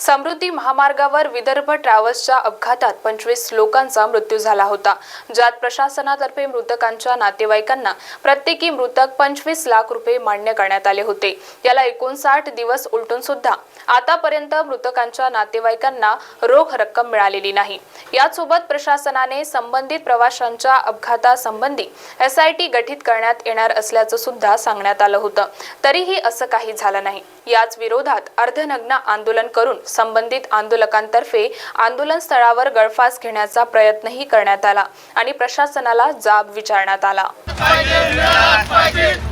समृद्धी महामार्गावर विदर्भ ट्रॅव्हल्सच्या अपघातात पंचवीस लोकांचा मृत्यू झाला होता. ज्यात प्रशासनातर्फे मृतकांच्या नातेवाईकांना प्रत्येकी मृतक पंचवीस लाख रुपये मान्य करण्यात आले होते. याला एकोणसाठ दिवस उलटून सुद्धा आतापर्यंत मृतकांच्या नातेवाईकांना रोख रक्कम मिळालेली नाही. यासोबत प्रशासनाने संबंधित प्रवाशांच्या अपघातासंबंधी एसआयटी गठीत करण्यात येणार असल्याचं सुद्धा सांगण्यात आलं होतं. तरीही असं काही झालं नाही. याच विरोधात अर्धनग्न आंदोलन करून संबंधित आंदोलकांतर्फे आंदोलन स्थळावर गळफास घेण्याचा प्रयत्नही करण्यात आला आणि प्रशासनाला जाब विचारण्यात आला.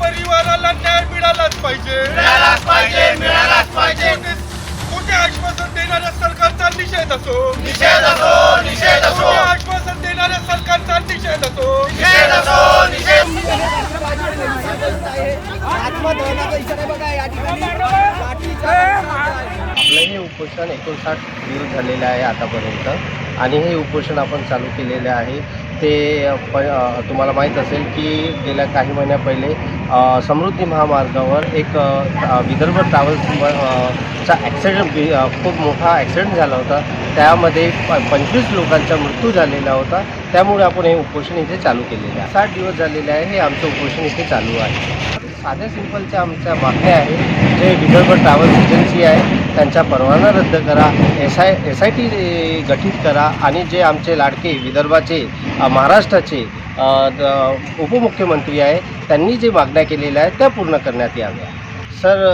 परिवाराला न्याय मिळालाच पाहिजे. मिळालाच पाहिजे मिळालाच पाहिजे. खोटे- खोटे आश्वासन देणाऱ्या सरकारचा निषेध असो. निषेध असो निषेध असो खोटे आश्वासन देणाऱ्या सरकारचा निषेध असो निषेध असो निषेध आत्मदहनाचा इशारा बघा या ठिकाणी आपलं हे उपोषण एकोणसाठ दिवस झालेलं आहे आतापर्यंत. आणि हे उपोषण आपण चालू केलेले आहे. ते प तुम्हाला माहीत असेल की गेल्या काही महिन्या पहिले समृद्धी महामार्गावर एक विदर्भ ट्रॅव्हल्स चा ॲक्सिडेंट खूप मोठा ॲक्सिडेंट झाला होता. त्यामध्ये प पंचवीस लोकांचा मृत्यू झालेला होता. त्यामुळे आपण हे उपोषण इथे चालू केलेलं आहे. साठ दिवस झालेले आहे हे आमचं उपोषण इथे चालू आहे. साध्या सिंपलच्या आमच्या मागण्या आहे जे विदर्भ ट्रॅव्हल्स एजन्सी आहे त्यांचा परवाना रद्द करा S I S I T गठीत करा आणि जे आमचे लाडके विदर्भाचे महाराष्ट्राचे उपमुख्यमंत्री आहे त्यांनी जे मागण्या केलेल्या आहेत त्या पूर्ण करण्यात याव्या. सर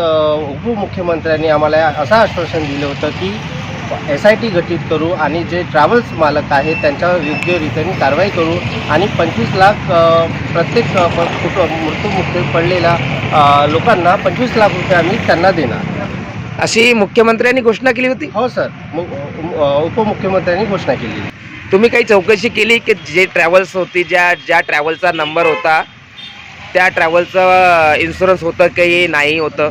उपमुख्यमंत्र्यांनी आम्हाला असं आश्वासन दिलं होतं की एस आय टी गठीत करू आणि जे ट्रॅव्हल्स मालक आहेत त्यांच्यावर योग्यरीत्याने कारवाई करू आणि पंचवीस लाख प्रत्येक कुटुंब मृत्यूमुखी पडलेल्या लोकांना पंचवीस लाख रुपये आम्ही त्यांना देणार. अशी मुख्यमंत्र्यांनी घोषणा केली होती? हो सर. उपमुख्यमंत्र्यांनी घोषणा केली. तुम्ही काही चौकशी केली की जे ट्रॅव्हल्स होती ज्या ज्या ट्रॅव्हलचा नंबर होता त्या ट्रॅव्हलचं इन्शुरन्स होतं की नाही होतं?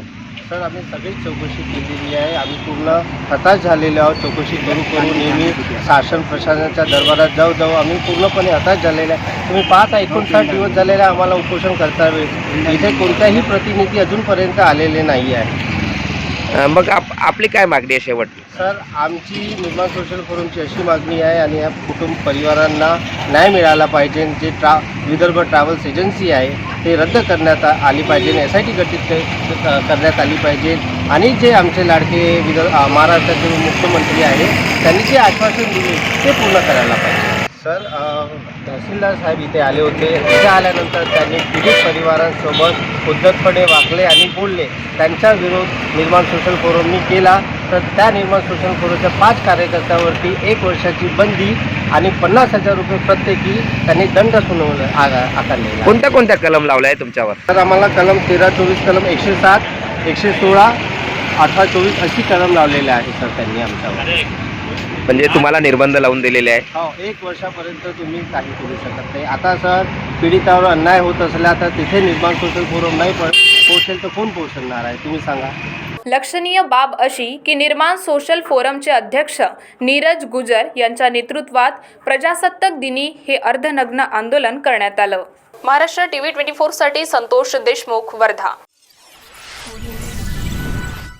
सर आम्ही सगळी चौकशी केलेली आहे. आम्ही पूर्ण हताश झालेले आहोत. चौकशी करू करू नेहमी शासन प्रशासनाच्या दरबारात जाऊ जाऊ. आम्ही पूर्णपणे हताश झालेले आहे. तुम्ही पाच एकोणसाठ दिवस झालेले आहे आम्हाला उपोषण करता वेळेस इथे कोणत्याही प्रतिनिधी अजूनपर्यंत आलेले नाही आहे. मग आप आपली काय मागणी आहे शेवट सर आमची निर्माण सोशल फोरमची अशी मागणी आहे आणि या कुटुंब परिवारांना न्याय मिळाला पाहिजे. जे ट्रा विदर्भ ट्रॅव्हल्स एजन्सी आहे ते रद्द करण्यात आली पाहिजे एस आय टी गठीत करण्यात आली पाहिजे. आणि जे आमचे लाडके विदर्भ महाराष्ट्राचे मुख्यमंत्री आहे त्यांनी जे आश्वासन दिले ते पूर्ण करायला पाहिजे. सर तहसीलदार साहेब इथे आले होते. इथे आल्यानंतर त्यांनी पीडित परिवारांसोबत उद्धटपणे वागले आणि बोलले. त्यांचा विरोध निर्माण सोशल फोरमनी केला. तर त्या निर्माण सोशल फोरमच्या पाच कार्यकर्त्यावरती एक वर्षाची बंदी आणि पन्नास हजार रुपये प्रत्येकी त्यांनी दंड सुनावला आ- आकारलेला आहे. कोणत्या कोणत्या कलम लावला आहे तुमच्यावर? तर आम्हाला कलम तेरा चोवीस कलम एकशे सात एकशे सोळा अठरा चोवीस अशी कलम लावलेले आहे सर त्यांनी आमच्यावर. म्हणजे तुम्हाला निर्बंध लावून दिलेले आहे. हो एक वर्षापर्यंत तुम्ही काही करू शकत नाही. आता सर पीडितावर अन्याय होत असला तर तिथे निर्माण सोशल फोरम नाही पण पोहोचेल तर कोण पोहोचणार आहे? तुम्ही सांगा. लक्षणीय बाब अशी की निर्माण सोशल फोरमचे अध्यक्ष नीरज गुजर यांच्या नेतृत्वात प्रजासत्ताक दिनी हे अर्धनग्न आंदोलन करण्यात आलं. महाराष्ट्र टीव्ही ट्वेंटी फोरसाठी संतोष देशमुख वर्धा.